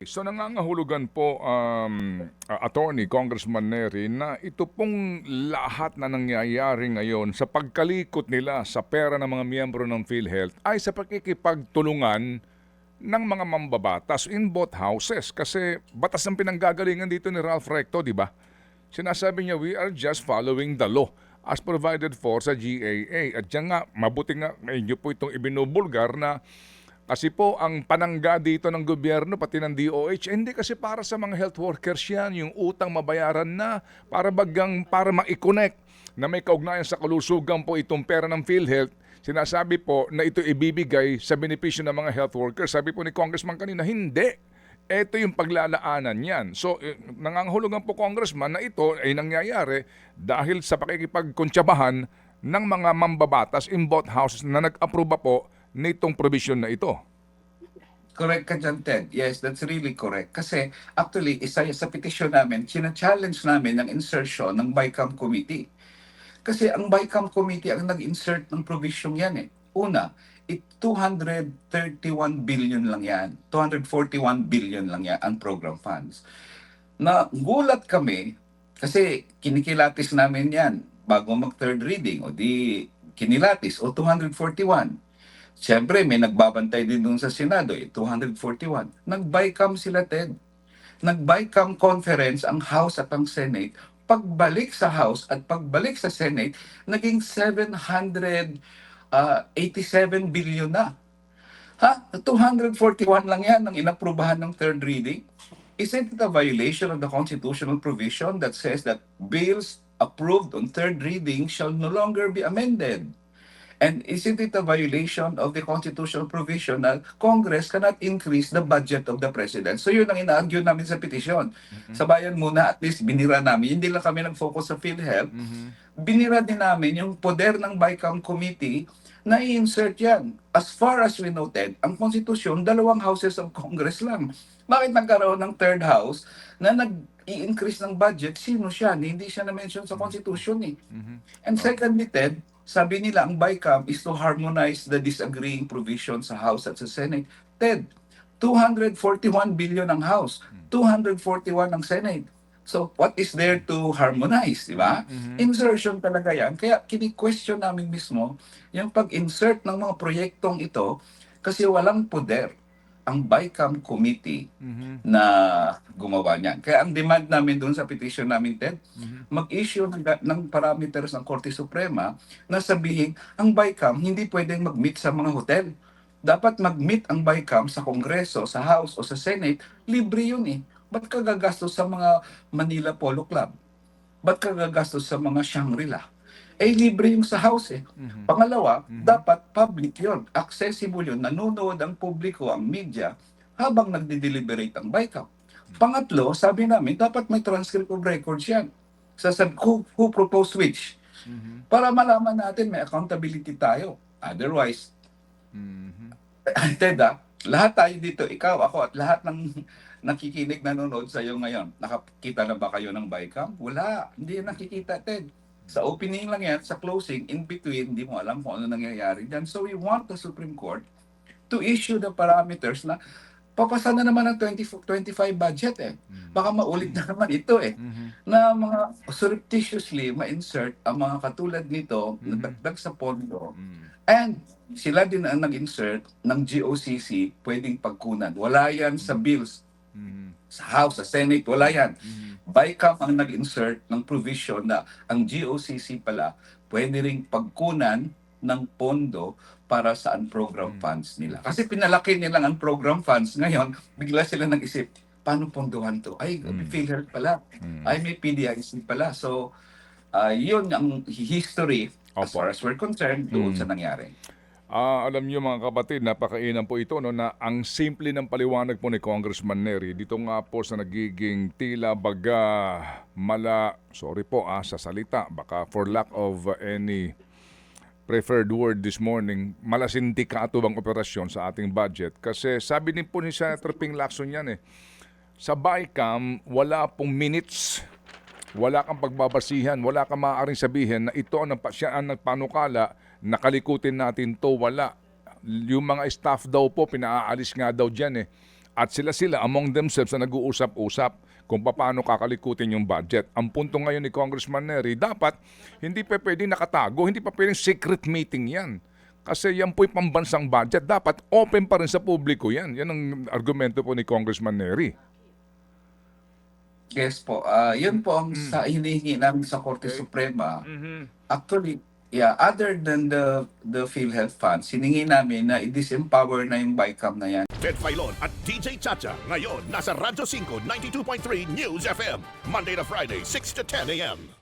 So nangangahulugan po um, uh, attorney Congressman Neri na ito pong lahat na nangyayari ngayon sa pagkalikot nila sa pera ng mga miyembro ng PhilHealth ay sa pakikipagtulungan ng mga mambabatas in both houses kasi batas ang pinanggagalingan dito ni Ralph Recto, di ba? Sinasabi niya we are just following the law as provided for sa GAA. At diyan nga, mabuti nga inyo po itong ibinubulgar na kasi po ang panangga dito ng gobyerno pati ng DOH, eh, hindi kasi para sa mga health workers yan, yung utang mabayaran na para bagang para ma-connect na may kaugnayan sa kalusugan po itong pera ng PhilHealth. Sinasabi po na ito ibibigay sa benepisyo ng mga health workers. Sabi po ni Congressman kanina, hindi. Ito yung paglalaanan niyan. So, eh, nangangahulugan po Congressman na ito ay nangyayari dahil sa pakikipagkuntsabahan ng mga mambabatas in both houses na nag-aproba po nitong provision na ito. Correct ka dyan, Ted. Yes, that's really correct. Kasi actually, isa sa petition namin, china-challenge namin ang insertion ng BICAM committee. Kasi ang BICAM committee ang nag-insert ng provision yan eh. Una, it 231 billion lang yan. 241 billion lang yan ang program funds. Na gulat kami kasi kinikilatis namin yan bago mag third reading o di kinilatis o 241. Siyempre, may nagbabantay din doon sa Senado, eh, 241. Nag-BICAM sila, Ted. Nag-BICAM conference ang House at ang Senate. Pagbalik sa House at pagbalik sa Senate, naging 787 billion na. Ha? 241 lang yan ang inaprubahan ng third reading. Isn't it a violation of the constitutional provision that says that bills approved on third reading shall no longer be amended? And isn't it a violation of the constitutional provision na Congress cannot increase the budget of the President? So yun ang ina-argue namin sa petition. Sa bayan muna, at least binira namin. Hindi lang kami nag-focus sa PhilHealth. Binira din namin yung poder ng BICAM Committee na i-insert yan. As far as we noted, ang konstitusyon, dalawang houses of Congress lang. Bakit nagkaroon ng third house na nag-i-increase ng budget? Sino siya? Hindi siya na-mention sa konstitusyon eh. And secondly, Ted, sabi nila ang BICAM is to harmonize the disagreeing provisions sa House at sa Senate. Ted, 241 billion ang House, 241 ang Senate. So, what is there to harmonize, di ba? Insertion talaga yan. Kaya kini-question namin mismo yung pag-insert ng mga proyektong ito kasi walang poder ang BICAM committee na gumawa niyan. Kaya ang demand namin doon sa petition namin, Ted, mag-issue ng, ng parameters ng Korte Suprema na sabihin ang BICAM hindi pwedeng mag-meet sa mga hotel. Dapat mag-meet ang BICAM sa Kongreso, sa House o sa Senate. Libre yun eh. Ba't ka gagastos sa mga Manila Polo Club? Ba't ka gagastos sa mga Shangri-La? Eh, libre yung sa house eh. Pangalawa, dapat public yon Accessible yun. Nanonood ang publiko, ang media, habang nagde-deliberate ang BICAM. Pangatlo, sabi namin, dapat may transcript of records yan. Sasab who, who proposed which. Para malaman natin may accountability tayo. Otherwise, Teda, lahat tayo dito, ikaw, ako, at lahat ng nakikinig, nanonood sa iyo ngayon, nakakita na ba kayo ng BICAM? Wala, hindi nakikita, Ted. Sa opening lang yan, sa closing, in between, hindi mo alam kung ano nangyayari dyan. So we want the Supreme Court to issue the parameters na papasa na naman ang 20, 25 budget eh. Baka maulit na naman ito eh. Na mga surreptitiously ma-insert ang mga katulad nito na dagdag sa pondo And sila din ang nag-insert ng GOCC pwedeng pagkunan. Wala yan sa bills. Sa House, sa Senate, wala yan. BICAM ang nag-insert ng provision na ang GOCC pala pwede ring pagkunan ng pondo para sa program funds nila. Kasi pinalaki nilang ang program funds. Ngayon, bigla sila nag-isip, paano pondohan to? Ay, may PhilHealth pala. Ay, may PDIC pala. So, ah, yun ang history as Opo. far as we're concerned doon sa nangyari. Ah, alam niyo mga kapatid, napakainan po ito no, na ang simple ng paliwanag po ni Congressman Neri dito nga po sa nagiging tila baga mala, sorry po ah, sa salita, baka for lack of any preferred word this morning, malasindikato bang operasyon sa ating budget? Kasi sabi din po ni Senator Ping Lacson yan eh, sa BICAM, wala pong minutes wala kang pagbabasihan, wala kang maaaring sabihin na ito ang siya ang nagpanukala, nakalikutin natin to, wala. Yung mga staff daw po, pinaaalis nga daw dyan eh. at sila-sila among themselves na nag-uusap-usap kung paano kakalikutin yung budget. Ang punto ngayon ni Congressman Neri, dapat hindi pa pwede nakatago, hindi pa pwedeng secret meeting yan. Kasi yan po'y pambansang budget. Dapat open pa rin sa publiko yan. Yan ang argumento po ni Congressman Neri. Yes po. Ah, yun po ang Mm. sa hinihingi namin sa Korte Suprema. Actually, yeah, other than the the PhilHealth funds, hiningi namin na i-disempower na yung BICAM na yan. Ted Filon at DJ Chacha. Ngayon, nasa Radyo 5, 92.3 News FM. Monday to Friday, 6 to 10 a.m.